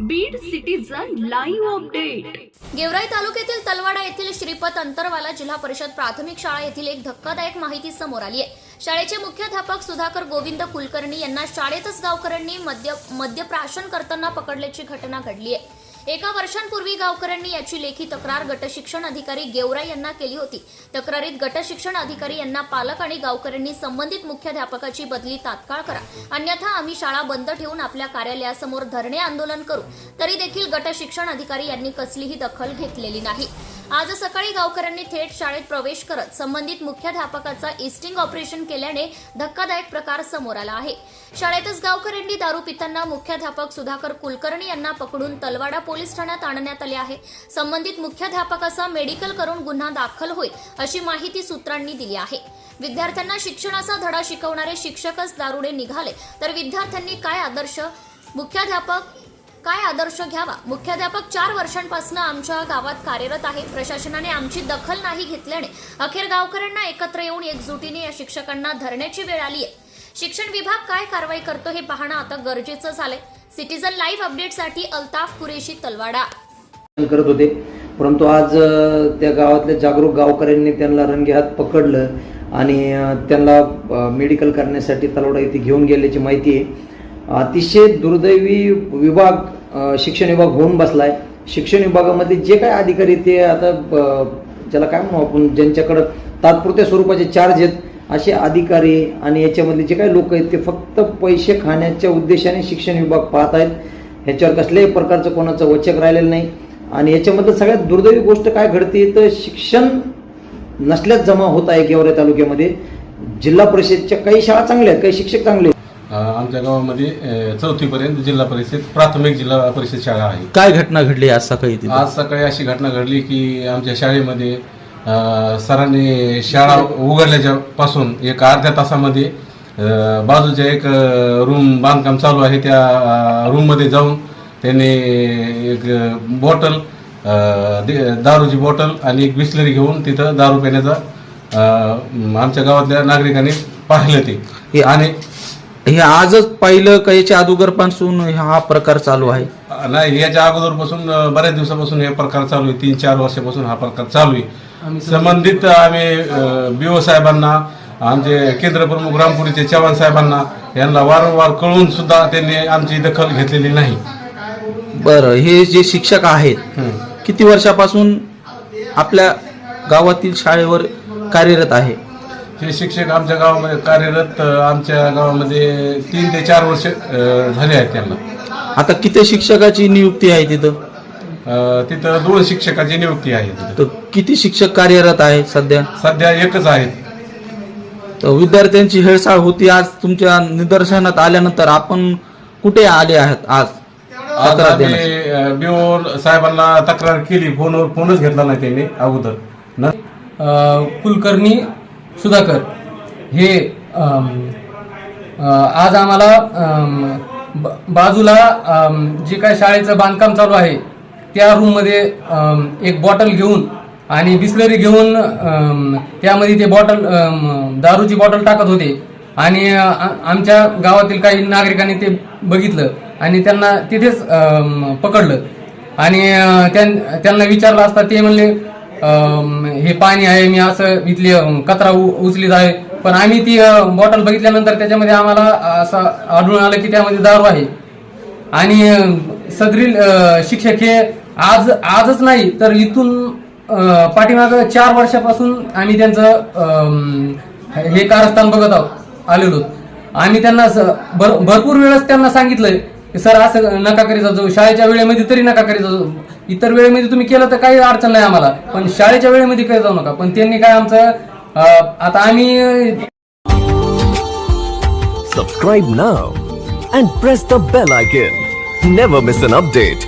Beed citizen live update Georai तालुक्यातील तलवाडा येथील श्रीपत अंतरवाला जिल्हा परिषद प्राथमिक शाळा येथील एक धक्कादायक माहिती समोर आली आहे. शाळेचे मुख्याध्यापक सुधाकर गोविंद कुलकर्णी यांना शाळेतच गावकऱ्यांनी मद्य मद्यप्राशन करताना पकडल्याची घटना घडली आहे. एका वर्षांपूर्वी गावकऱ्यांनी याची लेखी तक्रार गटशिक्षण अधिकारी गेवरा यांना केली होती. तक्रारीत गटशिक्षण अधिकारी यांना पालक आणि गावकऱ्यांनी संबंधित मुख्याध्यापकाची बदली तात्काळ करा. अन्यथा आम्ही शाळा बंद ठेवून आपल्या कार्यालयासमोर धरणे आंदोलन करू. तरी देखील गटशिक्षण अधिकारी यांनी कसलीही दखल घेतलेली नाही. आज सकाळी गावकऱ्यांनी थेट शाळेत प्रवेश करत संबंधित मुख्याध्यापकाचा इस्टिंग ऑपरेशन केल्याने धक्कादायक प्रकार समोर आला आहे. शाळेतच गावकऱ्यांनी दारू पितांना मुख्याध्यापक सुधाकर कुलकर्णी यांना पकडून तलवाडा पोलीस ठाण्यात आणण्यात आले आहे. संबंधित मुख्याध्यापकाचा मेडिकल करून गुन्हा दाखल होईल अशी माहिती सूत्रांनी दिली आहे. विद्यार्थ्यांना शिक्षणाचा धडा शिकवणारे शिक्षकच दारुडे निघाले तर विद्यार्थ्यांनी काय आदर्श? मुख्याध्यापक काय आदर्श घ्यावा? मुख्याध्यापक चार वर्षांपासून आमच्या गावात कार्यरत आहे. प्रशासनाने आमची दखल नाही घेतल्याने अखेर गावकऱ्यांना एकत्र येऊन एकजुटीने या शिक्षकांना धरण्याची वेळ आली आहे शिक्षण विभाग काय कारवाई करतो हे पाहणं आता गरजेचं झालंय सिटीजन लाईव्ह अपडेटसाठी अल्ताफ कुरेशी तलवाडा. करत होते. परंतु आज त्या गावातल्या जागरूक गावकऱ्यांनी त्यांना रंगेहात पकडलं आणि त्यांना मेडिकल करण्यासाठी तलवडा येथे घेऊन गेल्याची माहिती आहे. अतिशय दुर्दैवी विभाग शिक्षण विभाग होऊन बसलाय. शिक्षण विभागामध्ये जे काय अधिकारी ते आता ज्याला काय म्हणू आपण ज्यांच्याकडं तात्पुरत्या स्वरूपाचे चार्ज आहेत असे अधिकारी आणि याच्यामधले जे काही लोक आहेत ते फक्त पैसे खाण्याच्या उद्देशाने शिक्षण विभाग पाहत आहेत ह्याच्यावर कसल्याही प्रकारचं कोणाचं वचक राहिलेलं नाही. आणि याच्यामध्ये सगळ्यात दुर्दैवी गोष्ट काय घडते तर शिक्षण नसल्याच जमा होत आहे गेवरे तालुक्यामध्ये. जिल्हा परिषदच्या काही शाळा चांगल्या आहेत काही शिक्षक चांगले आहेत. आमच्या गावामध्ये चौथीपर्यंत जिल्हा परिषद प्राथमिक जिल्हा परिषद शाळा आहे. काय घटना घडली आज सकाळी तिथे? आज सकाळी अशी घटना घडली की आमच्या शाळेमध्ये अ, सरांनी शाळा उघडल्याच्या पासून एक अर्ध्या तासामध्ये अ, बाजूच्या एक रूम बांधकाम चालू आहे. त्या अ, रूममध्ये जाऊन त्यांनी एक बॉटल अ, दे- दारूची बॉटल आणि एक बिस्लरी घेऊन तिथं दारू पिण्याचा अ, आमच्या गावातल्या नागरिकांनी पाहिलं ते. हे- आणि हे आजच पाहिलं का याच्या अगोदरपासून हा प्रकार चालू आहे. नाही याच्या अगोदरपासून बऱ्याच दिवसापासून हे प्रकार चालू आहे. तीन चार वर्षापासून हा प्रकार चालू आहे. संबंधित आम्ही बीओ साहेबांना आमचे केंद्र प्रमुख रामपुरीचे चव्हाण साहेबांना यांना वारंवार कळून सुद्धा त्यांनी आमची दखल घेतलेली नाही. बरं हे जे शिक्षक आहेत हं. किती वर्षापासून आपल्या गावातील शाळेवर कार्यरत आहे? हे शिक्षक आमच्या गावामध्ये कार्यरत आमच्या गावामध्ये तीन ते चार वर्ष झाले आहेत त्यांना. आता किती शिक्षकाची नियुक्ती आहे तिथं? अ, तिथं दोन शिक्षकाची नियुक्ती आहे तिथं. तर किती शिक्षक कार्यरत आहे सध्या? सध्या एकच आहेत तर विद्यार्थ्यांची हेळसाळ होती आज तुमच्या निदर्शनात आल्यानंतर आपण कुठे आले आहात आज? आज तक्रार आम्ही देण्यासाठी. अ, बिओ साहेबांना तक्रार केली फोनवर फोनच घेतला नाही त्यांनी अगोदर. न अ, कुलकर्णी सुधाकर हे आज आम्हाला ब- बाजूला जे काय शाळेचं बांधकाम चालू आहे त्या रूममध्ये एक बॉटल घेऊन आणि बिस्लरी घेऊन त्यामध्ये ते बॉटल दारूची बॉटल टाकत होते. आणि आमच्या गावातील काही नागरिकांनी ते बघितलं आणि त्यांना तिथेच पकडलं. आणि त्यां- त्यांना विचारलं असता ते म्हणले हे पाणी आहे मी असं इथली कचरा उ- उचलीत आहे. पण आम्ही ती बॉटल बघितल्यानंतर त्याच्यामध्ये आम्हाला असं आढळून आलं की त्यामध्ये दारू आहे. आणि सदरील शिक्षक हे आज आजच नाही तर इथून पाठीमाग पाठीमागं चार वर्षापासून आम्ही त्यांचं हे कारस्थान बघत आहोत आलेलो आम्ही त्यांना स- भर- भरपूर वेळेस त्यांना सांगितलंय की सर असं नका करीत जाऊ शाळेच्या वेळेमध्ये तरी नका करीत जाऊ इतर वेळेमध्ये तुम्ही केलं तर काही अडचण नाही आम्हाला. पण शाळेच्या वेळेमध्ये काही जाऊ नका. पण त्यांनी काय आमचं आता आम्ही subscribe now and press the bell icon never miss an update